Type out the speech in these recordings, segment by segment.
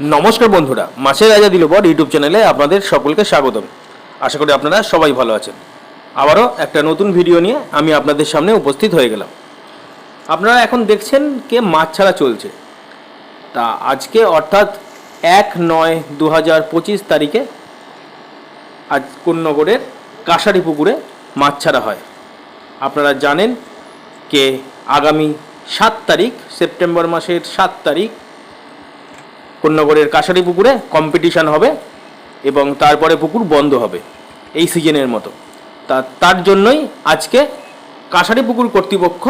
নমস্কার বন্ধুরা, মাছের রাজা দিল বর ইউটিউব চ্যানেলে আপনাদের সকলকে স্বাগতম। আশা করি আপনারা সবাই ভালো আছেন। আবারও একটা নতুন ভিডিও নিয়ে আমি আপনাদের সামনে উপস্থিত হয়ে গেলাম। আপনারা এখন দেখছেন কে মাছ ছাড়া চলছে। তা আজকে অর্থাৎ এক নয় দু হাজার পঁচিশ তারিখে আজ কোন্নগরের কাশারি পুকুরে মাছ ছাড়া হয়। আপনারা জানেন কে আগামী সাত তারিখ, সেপ্টেম্বর মাসের সাত তারিখ কন্যাগড়ের কাশারি পুকুরে কম্পিটিশান হবে এবং তারপরে পুকুর বন্ধ হবে এই সিজনের মতো। তা, তার জন্যই আজকে কাশারি পুকুর কর্তৃপক্ষ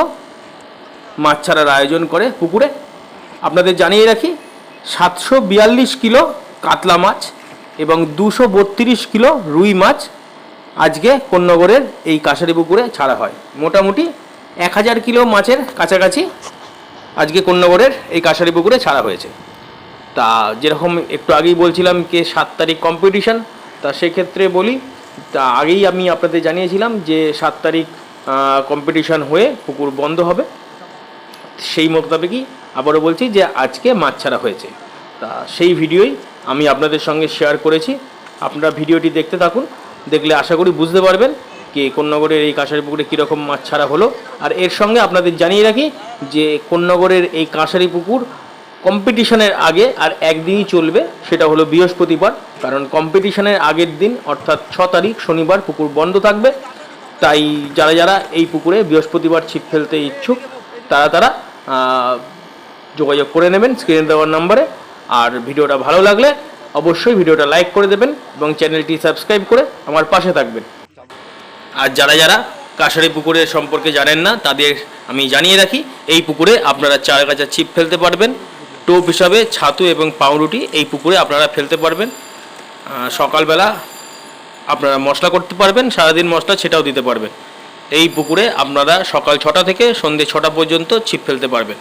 মাছ ছাড়ার আয়োজন করে পুকুরে। আপনাদের জানিয়ে রাখি, সাতশো বিয়াল্লিশ কিলো কাতলা মাছ এবং দুশো বত্রিশ কিলো রুই মাছ আজকে কন্যাগড়ের এই কাশারি পুকুরে ছাড়া হয়। মোটামুটি এক হাজার কিলো মাছের কাছাকাছি আজকে কন্যাগড়ের এই কাশারি পুকুরে ছাড়া হয়েছে। তা যেরকম একটু আগেই বলছিলাম কে সাত তারিখ কম্পিটিশন তা সেক্ষেত্রে বলি, তা আগেই আমি আপনাদের জানিয়েছিলাম যে সাত তারিখ কম্পিটিশন হয়ে পুকুর বন্ধ হবে। সেই মোতাবেকই আবারও বলছি যে আজকে মাছ ছাড়া হয়েছে। তা সেই ভিডিওই আমি আপনাদের সঙ্গে শেয়ার করেছি। আপনারা ভিডিওটি দেখতে থাকুন, দেখলে আশা করি বুঝতে পারবেন যে কোন্নগরের এই কাঁসারি পুকুরে কীরকম মাছ ছাড়া হলো। আর এর সঙ্গে আপনাদের জানিয়ে রাখি যে কোন্নগরের এই কাঁসারি পুকুর কম্পিটিশনের আগে আর একদিনই চলবে, সেটা হলো বৃহস্পতিবার। কারণ কম্পিটিশনের আগের দিন, অর্থাৎ ছ তারিখ শনিবার পুকুর বন্ধ থাকবে। তাই যারা যারা এই পুকুরে বৃহস্পতিবার ছিপ ফেলতে ইচ্ছুক, তারা তারা যোগাযোগ করে নেবেন স্ক্রিনে দেওয়ার নম্বরে। আর ভিডিওটা ভালো লাগলে অবশ্যই ভিডিওটা লাইক করে দেবেন এবং চ্যানেলটি সাবস্ক্রাইব করে আমার পাশে থাকবেন। আর যারা যারা কাশারি পুকুরের সম্পর্কে জানেন না, তাদের আমি জানিয়ে রাখি, এই পুকুরে আপনারা চার গাছা ছিপ ফেলতে পারবেন। টোপ হিসাবে ছাতু এবং পাউরুটি এই পুকুরে আপনারা ফেলতে পারবেন। সকালবেলা আপনারা মশলা করতে পারবেন সারাদিন মশলা সেটাও দিতে পারবেন। এই পুকুরে আপনারা সকাল ছটা থেকে সন্ধ্যে ছটা পর্যন্ত ছিপ ফেলতে পারবেন।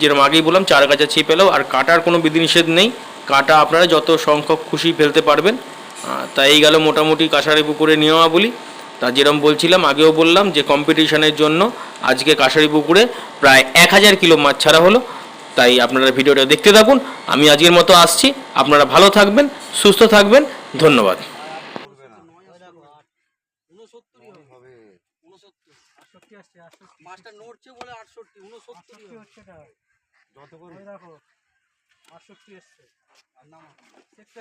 যেরকম আগেই বললাম চার গাছা ছিপ এলেও আর কাটার কোনো বিধিনিষেধ নেই। কাটা আপনারা যত সংখ্যক খুশি ফেলতে পারবেন। আহ, তা এই গেল মোটামুটি কাঁসারি পুকুরে নিয়মাবলী। তা যেরকম বলছিলাম আগেও বললাম যে কম্পিটিশনের জন্য আজকে কাঁসারি পুকুরে প্রায় এক হাজার কিলো মাছ ছাড়া হলো। তাই আপনারা ভিডিওটা দেখতে থাকুন। আমি আজকের মতো আসছি। আপনারা ভালো থাকবেন সুস্থ থাকবেন। ধন্যবাদ। মাছটা নড়ছে বলে আটষট্টি উনসত্তর যত করে। দেখো আটষট্টি এসছে। আর নাম সিক্স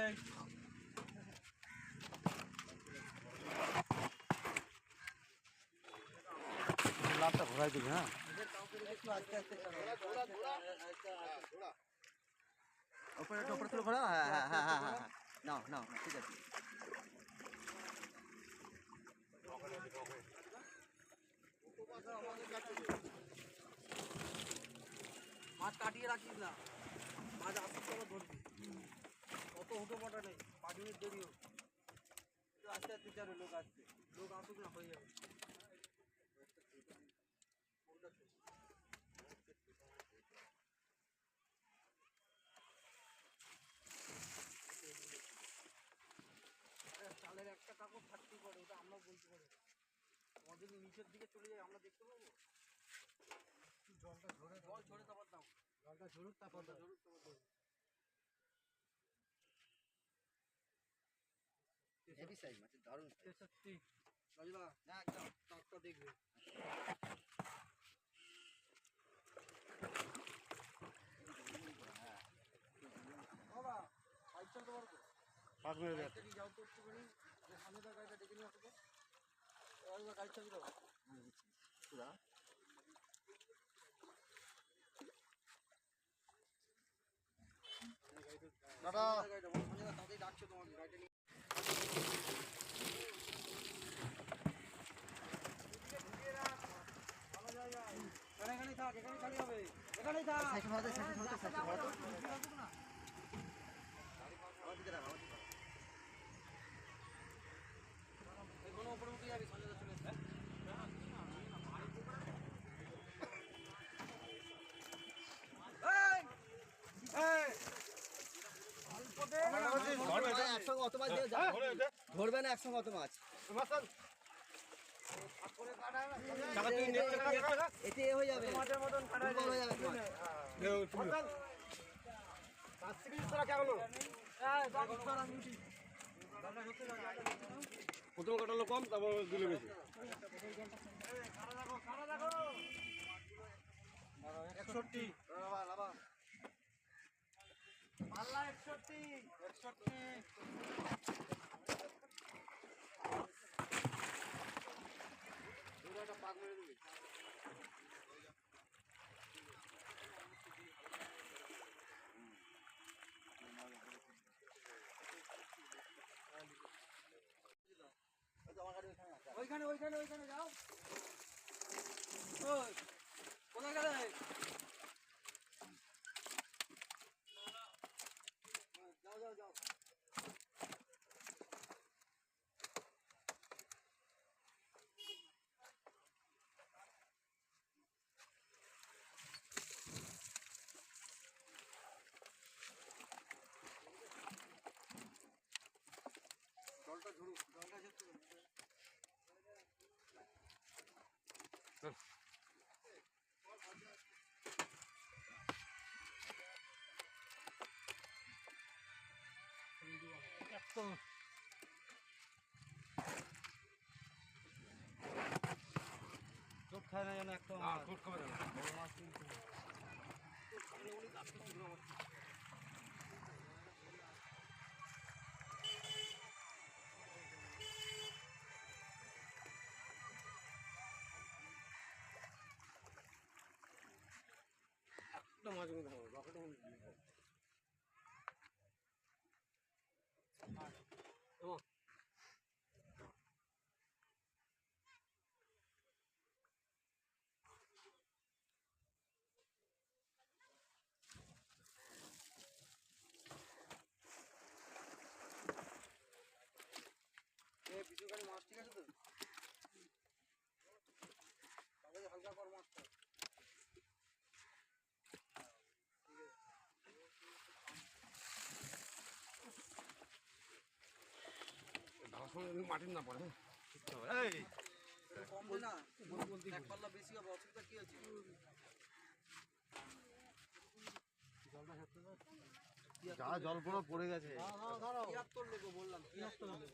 লাভটা ঘোরাই দিবি হ্যাঁ? একটু উপরে তুলে ঘোরা হ্যাঁ হ্যাঁ হ্যাঁ হ্যাঁ হ্যাঁ নাও ঠিক আছে। মাছ কাটিয়ে রাখিস না মাছ আসতে চলো ধরবি অত হুটো পাটা নেই পাঁচ মিনিট দেরি হোক আস্তে আস্তে যাবে লোক আসছে লোক আসুক না হয়ে যাবে আমাদের নিচের দিকে চলে যায় আমরা দেখতে পাবো। জলটা ঝরে জল ঝরে তারপর দাও। জলটা ঝরুক তারপর ঝরুক তারপর দাও। হেভি সাইজ মাছ দারুণ তেষট্টি রাজবা না একদম টাকটা দেখবে। বাবা চালতে পারব পাঁচ মিনিট যাও তো একটুখানি যে সামনে তার গাড়িটা ডেকে নিয়ে আসো তো রাজবা গাড়ি চাবি দাও দাদা ডাকছে তোমাকে গাড়িটা নিয়ে এখানে এখানেই থাক এখানেই খালি হবে। এখানেই থাক। সাইকেল ভাড়া দে সাইকেল ভাড়া দে সাইকেল ভাড়া দে এখনও উপরে উঠে যাবি সঞ্জয় চলে এসছে একসঙ্গে অত মাছ দিয়ে যা। ধরবে না একসঙ্গে অত মাছ। এতে হয়ে যাবে। হয়ে যাবে মাছ। প্রথম কাটালো কম তারপর দিলে বেশি। একষট্টি। পাল্লা একষট্টি একষট্টি ওইখানে ওইখানে ওইখানে যাও ওই কোথায় গেলে যাও যাও যাও জলটা ঝরুক জলটা যেতে চোখ খায় না যেন খাবে মাছ কিন্তু হবে রকেটে এ বিজু গাড়ি মাছ ঠিক আছে তো তাহলে হালকা কর মাছটা মাটির না পড়ে। এই। কম না এক পাল্লা বেশি হবে অসুবিধা কি আছে যা জল পুরো পড়ে গেছে। তিয়াত্তর লোক বললাম তিয়াত্তর লোক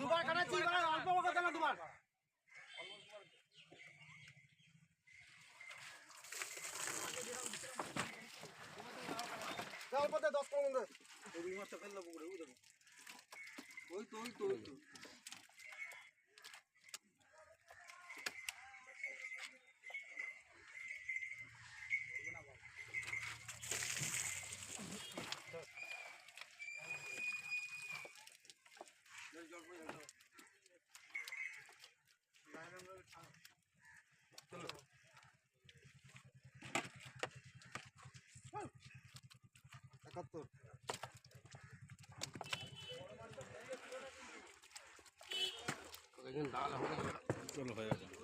দুবার কাটাচ্ছি অল্প বকা কেন দুবার? দশ পনেরো ওই তো ওই তো ওই তো। চলো হয়ে গেছে